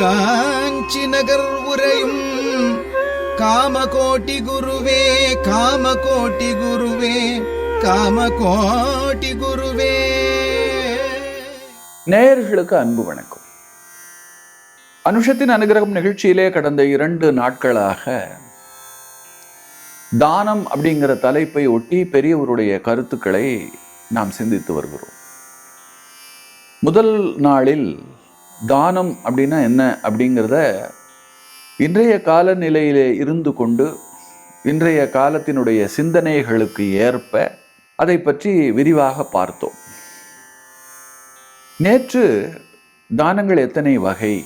காஞ்சி நகர் உரையும் காமகோட்டி குருவே காமகோட்டி குருவே காமகோட்டி குருவே. நேயர்களுக்கு அன்பு வணக்கம். அனுஷத்தின் அனுகிரகம் நிகழ்ச்சியிலே கடந்த இரண்டு நாட்களாக தானம் அப்படிங்கிற தலைப்பை ஒட்டி பெரியவருடைய கருத்துக்களை நாம் சிந்தித்து வருகிறோம். முதல் நாளில் தானம் அப்படின்னா என்ன அப்படிங்கிறத இன்றைய காலநிலையிலே இருந்து கொண்டு இன்றைய காலத்தினுடைய சிந்தனைகளுக்கு ஏற்ப அதை பற்றி விரிவாக பார்த்தோம். நேற்று தானங்கள் எத்தனை வகை?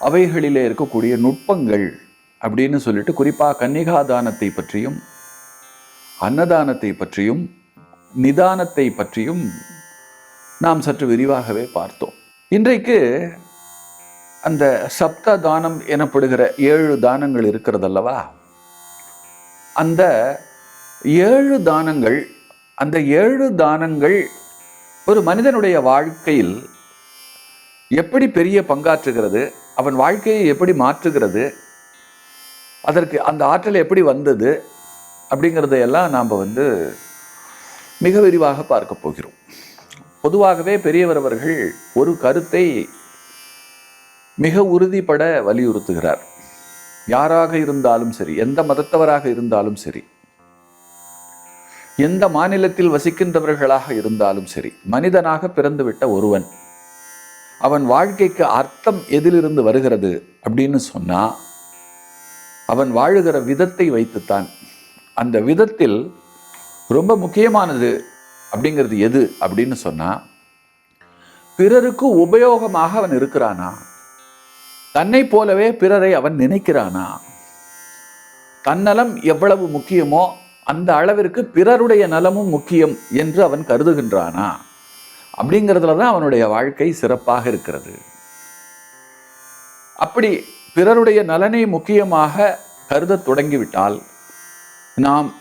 அவைகளிலே இருக்கக்கூடிய நுட்பங்கள் அப்படின்னு சொல்லிட்டு குறிப்பாக கன்னிகா தானத்தை பற்றியும் அன்னதானத்தை பற்றியும் நிதானத்தை பற்றியும் நாம் சற்று விரிவாகவே பார்த்தோம். இன்றைக்கு அந்த சப்த தானம் எனப்படுகிற ஏழு தானங்கள் இருக்கிறதல்லவா? அந்த ஏழு தானங்கள் அந்த ஏழு தானங்கள் ஒரு மனிதனுடைய வாழ்க்கையில் எப்படி பெரிய பங்காற்றுகிறது அவன் வாழ்க்கையை எப்படி மாற்றுகிறது அதற்கு அந்த ஆற்றல் எப்படி வந்தது அப்படிங்கிறதையெல்லாம் நாம் வந்து மிக விரிவாக பார்க்க போகிறோம். பொதுவாகவே பெரியவர் அவர்கள் ஒரு கருத்தை மிக உறுதிப்பட வலியுறுத்துகிறார். யாராக இருந்தாலும் சரி எந்த மதத்தவராக இருந்தாலும் சரி எந்த மாநிலத்தில் வசிக்கின்றவர்களாக இருந்தாலும் சரி மனிதனாக பிறந்துவிட்ட ஒருவன் அவன் வாழ்க்கைக்கு அர்த்தம் எதிலிருந்து வருகிறது அப்படின்னு சொன்னா அவன் வாழுகிற விதத்தை வைத்துத்தான். அந்த விதத்தில் ரொம்ப முக்கியமானது அப்படிங்கிறது எது அப்படின்னு சொன்னால் பிறருக்கு உபயோகமாக அவன் இருக்கிறானா? தன்னை போலவே பிறரை அவன் நினைக்கிறானா? தன்னலம் எவ்வளவு முக்கியமோ அந்த அளவிற்கு பிறருடைய நலமும் முக்கியம் என்று அவன் கருதுகின்றானா? அப்படிங்கிறதுல தான் அவனுடைய வாழ்க்கை சிறப்பாக இருக்கிறது. அப்படி பிறருடைய நலனை முக்கியமாக கருத தொடங்கிவிட்டால் நாம்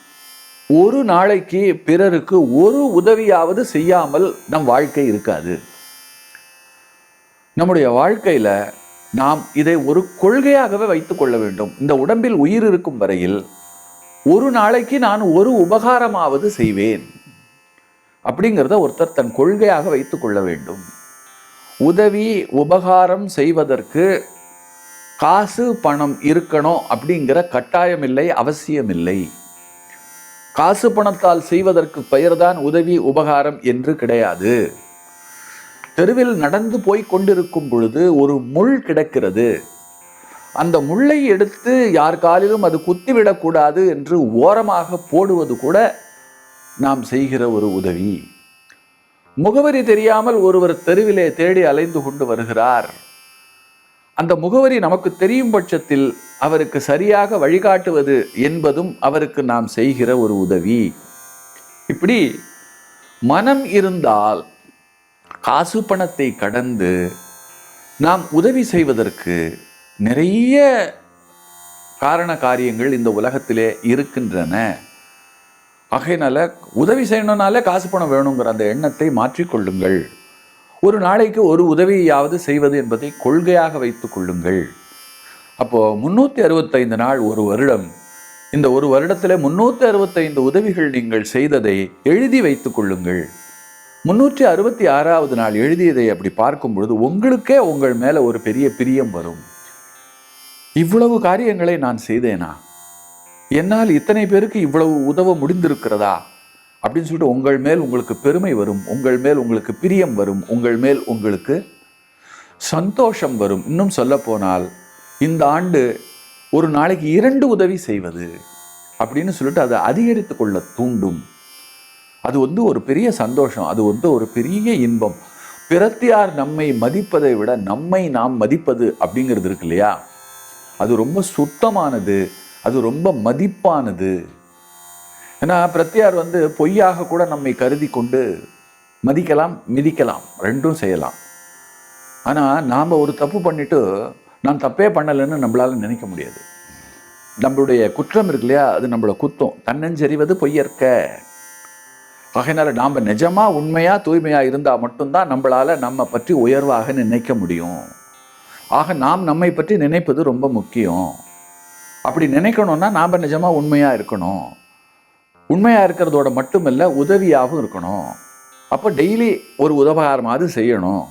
ஒரு நாளைக்கு பிறருக்கு ஒரு உதவியாவது செய்யாமல் நம் வாழ்க்கை இருக்காது. நம்முடைய வாழ்க்கையில் நாம் இதை ஒரு கொள்கையாகவே வைத்துக் கொள்ள வேண்டும். இந்த உடம்பில் உயிர் இருக்கும் வரையில் ஒரு நாளைக்கு நான் ஒரு உபகாரமாவது செய்வேன். அப்படிங்கிறத ஒருத்தர் தன் கொள்கையாக வைத்துக் கொள்ள வேண்டும். உதவி உபகாரம் செய்வதற்கு காசு பணம் இருக்கணும் அப்படிங்கிற கட்டாயம் இல்லை அவசியம் இல்லை. காசு பணத்தால் செய்வதற்கு பெயர்தான் உதவி உபகாரம் என்று கிடையாது. தெருவில் நடந்து போய் கொண்டிருக்கும் பொழுது ஒரு முள் கிடக்கிறது. அந்த முள்ளை எடுத்து யார் காலிலும் அது குத்திவிடக்கூடாது என்று ஓரமாக போடுவது கூட நாம் செய்கிற ஒரு உதவி. முகவரி தெரியாமல் ஒருவர் தெருவிலே தேடி அலைந்து கொண்டு வருகிறார். அந்த முகவரி நமக்கு தெரியும் பட்சத்தில் அவருக்கு சரியாக வழிகாட்டுவது என்பதும் அவருக்கு நாம் செய்கிற ஒரு உதவி. இப்படி மனம் இருந்தால் காசு பணத்தை கடந்து நாம் உதவி செய்வதற்கு நிறைய காரண காரியங்கள் இந்த உலகத்திலே இருக்கின்றன. ஆகையினால உதவி செய்யணும்னாலே காசு பணம் வேணுங்கிற அந்த எண்ணத்தை மாற்றிக்கொள்ளுங்கள். ஒரு நாளைக்கு ஒரு உதவியாவது செய்வது என்பதை கொள்கையாக வைத்து கொள்ளுங்கள். அப்போ முன்னூற்றி அறுபத்தைந்து நாள் ஒரு வருடம். இந்த ஒரு வருடத்தில் முன்னூற்றி அறுபத்தைந்து உதவிகள் நீங்கள் செய்ததை எழுதி வைத்து கொள்ளுங்கள். முன்னூற்றி அறுபத்தி ஆறாவது நாள் எழுதியதை அப்படி பார்க்கும் பொழுது உங்களுக்கே உங்கள் மேலே ஒரு பெரிய பிரியம் வரும். இவ்வளவு காரியங்களை நான் செய்தேனா? என்னால் இத்தனை பேருக்கு இவ்வளவு உதவ முடிந்திருக்கிறதா? அப்படின்னு சொல்லிட்டு உங்கள் மேல் உங்களுக்கு பெருமை வரும் உங்கள் மேல் உங்களுக்கு பிரியம் வரும் உங்கள் மேல் உங்களுக்கு சந்தோஷம் வரும். இன்னும் சொல்லப்போனால் இந்த ஆண்டு ஒரு நாளைக்கு இரண்டு உதவி செய்வது அப்படின்னு சொல்லிட்டு அதை அதிகரித்து கொள்ள தூண்டும். அது வந்து ஒரு பெரிய சந்தோஷம் அது வந்து ஒரு பெரிய இன்பம். பிறத்தியார் நம்மை மதிப்பதை விட நம்மை நாம் மதிப்பது அப்படிங்கிறது இருக்கு இல்லையா? அது ரொம்ப சுத்தமானது அது ரொம்ப மதிப்பானது. ஏன்னா பிரத்தியார் வந்து பொய்யாக கூட நம்மை கருதி கொண்டு மதிக்கலாம் மிதிக்கலாம் ரெண்டும் செய்யலாம். ஆனால் நாம் ஒரு தப்பு பண்ணிவிட்டு நான் தப்பே பண்ணலைன்னு நம்மளால் நினைக்க முடியாது. நம்மளுடைய குற்றம் இருக்கு இல்லையா? அது நம்மளை குத்தம். தன்னஞ்செறிவது பொய்யற்க. ஆகையினால நாம் நிஜமாக உண்மையாக தூய்மையாக இருந்தால் மட்டும்தான் நம்மளால் நம்ம பற்றி உயர்வாக நினைக்க முடியும். ஆக நாம் நம்மை பற்றி நினைப்பது ரொம்ப முக்கியம். அப்படி நினைக்கணும்னா நாம் நிஜமாக உண்மையாக இருக்கணும். உண்மையாக இருக்கிறதோட மட்டுமல்ல உதவியாகவும் இருக்கணும். அப்போ டெய்லி ஒரு உதவகாரமாவது செய்யணும்.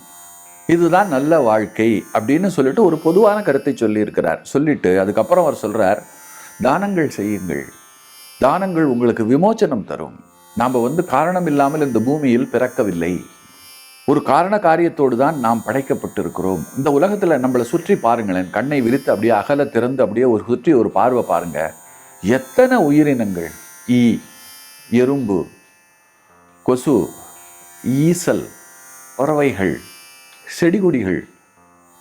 இதுதான் நல்ல வாழ்க்கை அப்படின்னு சொல்லிட்டு ஒரு பொதுவான கருத்தை சொல்லியிருக்கிறார். சொல்லிட்டு அதுக்கப்புறம் அவர் சொல்கிறார் தானங்கள் செய்யுங்கள். தானங்கள் உங்களுக்கு விமோச்சனம் தரும். நாம் வந்து காரணம் இல்லாமல் இந்த பூமியில் பிறக்கவில்லை. ஒரு காரண காரியத்தோடு தான் நாம் படைக்கப்பட்டிருக்கிறோம். இந்த உலகத்தில் நம்மளை சுற்றி பாருங்களேன் கண்ணை விரித்து அப்படியே அகல திறந்து அப்படியே ஒரு சுற்றி ஒரு பார்வை பாருங்கள் எத்தனை உயிரினங்கள்? ஈ எறும்பு கொசு ஈசல் பறவைகள் செடிகொடிகள்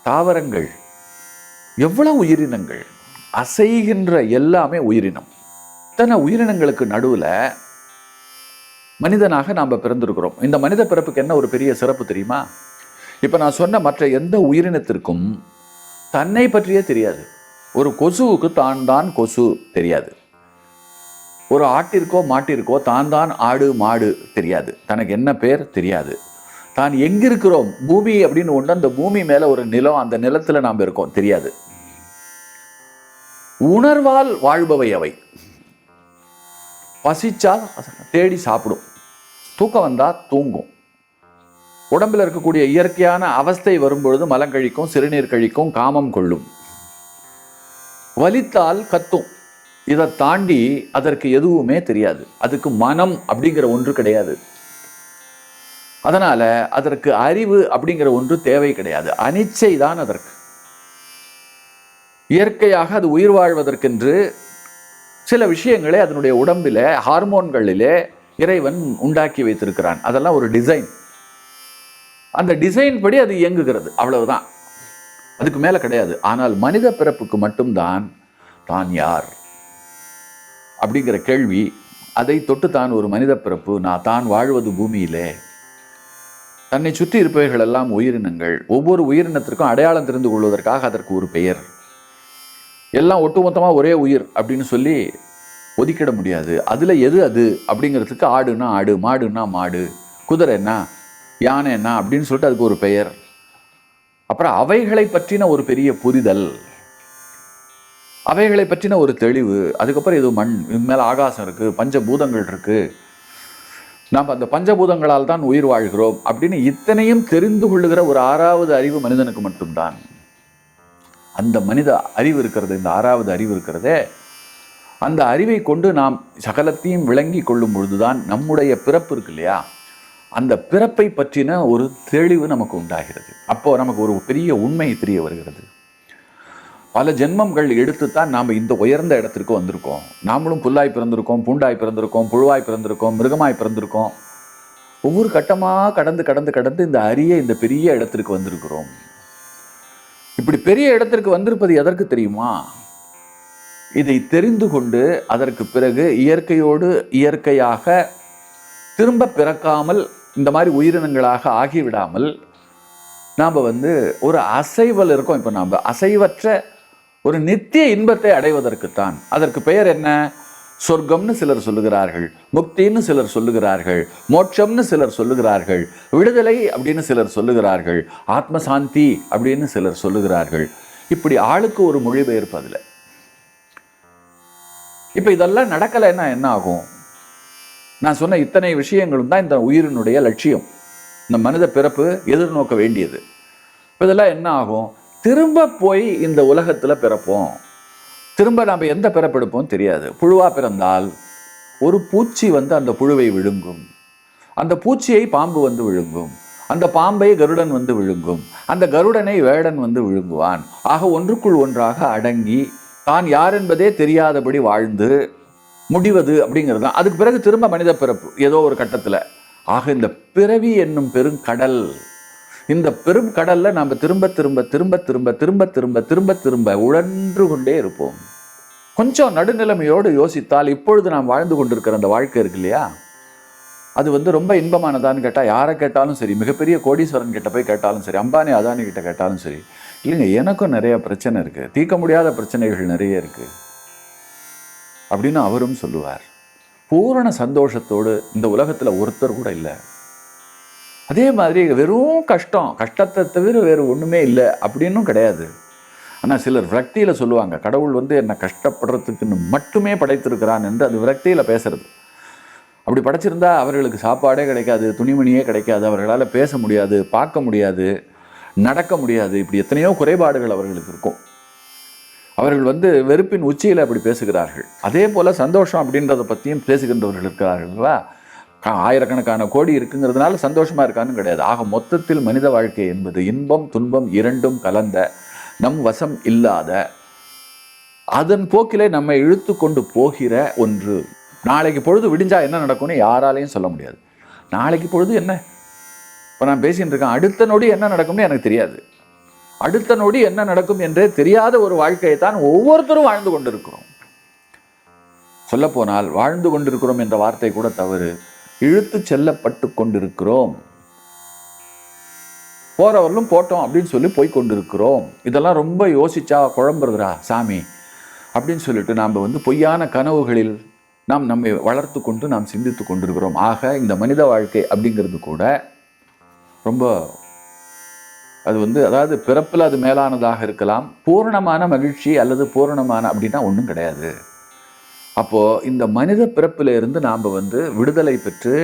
தாவரங்கள் எவ்வளவு உயிரினங்கள்? அசைகின்ற எல்லாமே உயிரினம். இத்தனை உயிரினங்களுக்கு நடுவில் மனிதனாக நாம் பிறந்திருக்கிறோம். இந்த மனித பிறப்புக்கு என்ன ஒரு பெரிய சிறப்பு தெரியுமா? இப்போ நான் சொன்ன மற்ற எந்த உயிரினத்திற்கும் தன்னை பற்றியே தெரியாது. ஒரு கொசுவுக்கு தான் தான் கொசு தெரியாது. ஒரு ஆட்டிற்கோ மாட்டிற்கோ தான் தான் ஆடு மாடு தெரியாது. தனக்கு என்ன பேர்? தெரியாது. தான் எங்கிருக்கிறோம்? பூமி அப்படின்னு ஒன்று அந்த பூமி மேலே ஒரு நிலம் அந்த நிலத்தில் நாம் இருக்கோம். தெரியாது. உணர்வால் வாழ்பவை அவை. பசிச்சா தேடி சாப்பிடும். தூக்கம் வந்தால் தூங்கும். உடம்பில் இருக்கக்கூடிய இயற்கையான அவஸ்தை வரும்பொழுது மலம் கழிக்கும் சிறுநீர் கழிக்கும் காமம் கொள்ளும். வலித்தால் கத்தும். இதை தாண்டி அதற்கு எதுவுமே தெரியாது. அதுக்கு மனம் அப்படிங்கிற ஒன்று கிடையாது. அதனால் அதற்கு அறிவு அப்படிங்கிற ஒன்று தேவை கிடையாது. அனிச்சை தான் அதற்கு. இயற்கையாக அது உயிர் வாழ்வதற்கென்று சில விஷயங்களை அதனுடைய உடம்பிலே ஹார்மோன்களிலே இறைவன் உண்டாக்கி வைத்திருக்கிறான். அதெல்லாம் ஒரு டிசைன் அந்த டிசைன் படி அது இயங்குகிறது. அவ்வளவுதான். அதுக்கு மேலே கிடையாது. ஆனால் மனித பிறப்புக்கு மட்டும்தான் தான் யார் அப்படிங்கிற கேள்வி அதை தொட்டு தான் ஒரு மனித பிறப்பு நான் தான் வாழ்வது பூமியிலே. தன்னை சுற்றி இருப்பவைகள் எல்லாம் உயிரினங்கள். ஒவ்வொரு உயிரினத்திற்கும் அடையாளம் தெரிந்து கொள்வதற்காக அதற்கு ஒரு பெயர். எல்லாம் ஒட்டுமொத்தமாக ஒரே உயிர் அப்படின்னு சொல்லி ஒதுக்கிட முடியாது. அதில் எது அது? அப்படிங்கிறதுக்கு ஆடுனா ஆடு மாடுனா மாடு குதிரை என்ன யானை என்ன அப்படின்னு சொல்லிட்டு அதுக்கு ஒரு பெயர். அப்புறம் அவைகளை பற்றின ஒரு பெரிய புரிதல். அவைகளை பற்றின ஒரு தெளிவு அதுக்கப்புறம் இது மண் இது மேலே ஆகாசம் இருக்குது பஞ்சபூதங்கள் இருக்குது நாம் அந்த பஞ்சபூதங்களால் தான் உயிர் வாழ்கிறோம் அப்படின்னு இத்தனையும் தெரிந்து கொள்ளுகிற ஒரு ஆறாவது அறிவு மனிதனுக்கு மட்டும்தான். அந்த மனித அறிவு இருக்கிறது இந்த ஆறாவது அறிவு இருக்கிறதே அந்த அறிவை கொண்டு நாம் சகலத்தையும் விளங்கி கொள்ளும் பொழுதுதான் நம்முடைய பிறப்பு இருக்கு இல்லையா? அந்த பிறப்பை பற்றின ஒரு தெளிவு நமக்கு உண்டாகிறது. அப்போது நமக்கு ஒரு பெரிய உண்மை தெரிய வருகிறது. பல ஜென்மங்கள் எடுத்து தான் நாம் இந்த உயர்ந்த இடத்திற்கு வந்திருக்கோம். நாமளும் புல்லாய் பிறந்திருக்கோம் பூண்டாய் பிறந்திருக்கோம் புழுவாய் பிறந்திருக்கோம் மிருகமாய் பிறந்திருக்கோம். ஒவ்வொரு கட்டமாக கடந்து கடந்து கடந்து இந்த அரிய இந்த பெரிய இடத்திற்கு வந்திருக்கிறோம். இப்படி பெரிய இடத்திற்கு வந்திருப்பது எதற்கு தெரியுமா? இதை தெரிந்து கொண்டு அதற்கு பிறகு இயற்கையோடு இயற்கையாக திரும்ப பிறக்காமல் இந்த மாதிரி உயிரினங்களாக ஆகிவிடாமல் நாம் வந்து ஒரு அசைவல் இருக்கோம். இப்போ நாம் அசைவற்ற ஒரு நித்திய இன்பத்தை அடைவதற்குத்தான். அதற்கு பெயர் என்ன? சொர்க்கம்னு சிலர் சொல்லுகிறார்கள் முக்தின்னு சிலர் சொல்லுகிறார்கள் மோட்சம்னு சிலர் சொல்லுகிறார்கள் விடுதலை அப்படின்னு சிலர் சொல்லுகிறார்கள் ஆத்மசாந்தி அப்படின்னு சிலர் சொல்லுகிறார்கள். இப்படி ஆளுக்கு ஒரு மொழிபெயர்ப்பு அதில். இப்போ இதெல்லாம் நடக்கலைன்னா என்ன ஆகும்? நான் சொன்ன இத்தனை விஷயங்களும் தான் இந்த உயிரினுடைய லட்சியம். இந்த மனித பிறப்பு எதிர்நோக்க வேண்டியது. இப்போ இதெல்லாம் என்ன ஆகும்? திரும்ப போய் இந்த உலகத்தில் பிறப்போம். திரும்ப நாம் எந்த பிறப்பெடுப்போம் தெரியாது. புழுவாக பிறந்தால் ஒரு பூச்சி வந்து அந்த புழுவை விழுங்கும். அந்த பூச்சியை பாம்பு வந்து விழுங்கும். அந்த பாம்பை கருடன் வந்து விழுங்கும். அந்த கருடனை வேடன் வந்து விழுங்குவான். ஆக ஒன்றுக்குள் ஒன்றாக அடங்கி தான் யார் என்பதே தெரியாதபடி வாழ்ந்து முடிவது அப்படிங்கிறது தான். அதுக்கு பிறகு திரும்ப மனித பிறப்பு ஏதோ ஒரு கட்டத்தில். ஆக இந்த பிறவி என்னும் பெருங்கடல் இந்த பெரும் கடல்ல நாம் திரும்ப திரும்ப திரும்ப திரும்ப திரும்ப திரும்ப திரும்ப திரும்ப உழன்று கொண்டே இருப்போம். கொஞ்சம் நடுநிலைமையோடு யோசித்தால் இப்பொழுது நாம் வாழ்ந்து கொண்டிருக்கிற அந்த வாழ்க்கை இருக்கு இல்லையா? அது வந்து ரொம்ப இன்பமானதான்னு கேட்டால் யாரை கேட்டாலும் சரி மிகப்பெரிய கோடீஸ்வரன் கிட்ட போய் கேட்டாலும் சரி அம்பானி அதானி கிட்ட கேட்டாலும் சரி இல்லைங்க எனக்கும் நிறைய பிரச்சனை இருக்குது தீர்க்க முடியாத பிரச்சனைகள் நிறைய இருக்குது அப்படின்னு அவரும் சொல்லுவார். பூரண சந்தோஷத்தோடு இந்த உலகத்தில் ஒருத்தர் கூட இல்லை. அதே மாதிரி வெறும் கஷ்டம். கஷ்டத்தை தவிர வேறு ஒன்றுமே இல்லை அப்படின்னும் கிடையாது. ஆனால் சிலர் விரக்தியில் சொல்லுவாங்க கடவுள் வந்து என்னை கஷ்டப்படுறதுக்குன்னு மட்டுமே படைத்திருக்கிறான் என்று அது விரக்தியில் பேசுறது. அப்படி படைச்சிருந்தா அவர்களுக்கு சாப்பாடே கிடைக்காது துணிமணியே கிடைக்காது அவர்களால் பேச முடியாது பார்க்க முடியாது நடக்க முடியாது. இப்படி எத்தனையோ குறைபாடுகள் அவர்களுக்கு இருக்கும். அவர்கள் வந்து வெறுப்பின் உச்சியில் அப்படி பேசுகிறார்கள். அதே போல் சந்தோஷம் அப்படின்றத பற்றியும் பேசுகின்றவர்கள் இருக்கிறார்கள்வா ஆயிரக்கணக்கான கோடி இருக்குங்கிறதுனால சந்தோஷமா இருக்கான்னு கிடையாது. ஆக மொத்தத்தில் மனித வாழ்க்கை என்பது இன்பம் துன்பம் இரண்டும் கலந்த நம் வசம் இல்லாத அதன் போக்கிலே நம்மை இழுத்து கொண்டு போகிற ஒன்று. நாளைக்கு பொழுது விடிஞ்சா என்ன நடக்கும்னு யாராலையும் சொல்ல முடியாது. நாளைக்கு பொழுது என்ன? இப்போ நான் பேசிட்டு இருக்கேன். அடுத்த நொடி என்ன நடக்கும்னு எனக்கு தெரியாது. அடுத்த நொடி என்ன நடக்கும் என்றே தெரியாத ஒரு வாழ்க்கையை தான் ஒவ்வொருத்தரும் வாழ்ந்து கொண்டிருக்கிறோம். சொல்லப்போனால் வாழ்ந்து கொண்டிருக்கிறோம் என்ற வார்த்தை கூட தவறு. இழுத்து செல்லப்பட்டு கொண்டிருக்கிறோம். போகிறவர்களும் போட்டோம் அப்படின்னு சொல்லி போய் கொண்டிருக்கிறோம். இதெல்லாம் ரொம்ப யோசிச்சா குழம்புறதுரா சாமி. அப்படின்னு சொல்லிட்டு நாம் வந்து பொய்யான கனவுகளில் நாம் நம்மை வளர்த்து கொண்டு நாம் சிந்தித்து கொண்டிருக்கிறோம். ஆக இந்த மனித வாழ்க்கை அப்படிங்கிறது கூட ரொம்ப அது வந்து அதாவது பிறப்பில் அது மேலானதாக இருக்கலாம். பூரணமான மகிழ்ச்சி அல்லது பூரணமான அப்படின்னா ஒன்றும் கிடையாது. அப்போது இந்த மனித பிறப்பில் இருந்து நாம் வந்து விடுதலை பெற்று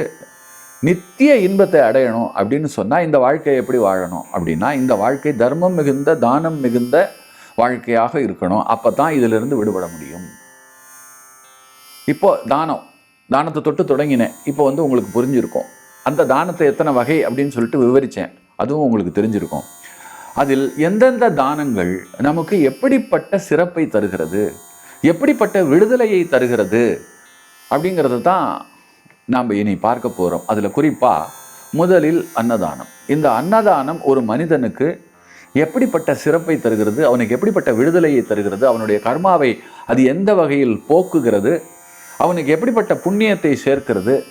நித்திய இன்பத்தை அடையணும் அப்படின்னு சொன்னால் இந்த வாழ்க்கையை எப்படி வாழணும் அப்படின்னா இந்த வாழ்க்கை தர்மம் மிகுந்த தானம் மிகுந்த வாழ்க்கையாக இருக்கணும். அப்போ தான் இதிலிருந்து விடுபட முடியும். இப்போ தானம் தானத்தை தொட்டு தொடங்கினேன். இப்போ வந்து உங்களுக்கு புரிஞ்சிருக்கும். அந்த தானத்தை எத்தனை வகை அப்படின்னு சொல்லிட்டு விவரித்தேன் அதுவும் உங்களுக்கு தெரிஞ்சிருக்கும். அதில் எந்தெந்த தானங்கள் நமக்கு எப்படிப்பட்ட சிறப்பை தருகிறது? எப்படிப்பட்ட விடுதலையை தருகிறது அப்படிங்கிறது தான் நாம் இனி பார்க்க போகிறோம் அதில் குறிப்பாக முதலில் அன்னதானம். இந்த அன்னதானம் ஒரு மனிதனுக்கு எப்படிப்பட்ட சிறப்பை தருகிறது அவனுக்கு எப்படிப்பட்ட விடுதலையை தருகிறது அவனுடைய கர்மாவை அது எந்த வகையில் போக்குகிறது அவனுக்கு எப்படிப்பட்ட புண்ணியத்தை சேர்க்கிறது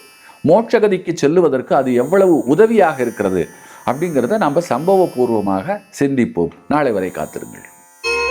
மோட்சகதிக்கு செல்லுவதற்கு அது எவ்வளவு உதவியாக இருக்கிறது அப்படிங்கிறத நம்ம சம்பவபூர்வமாக சிந்திப்போம். நாளை வரை காத்திருங்கள்.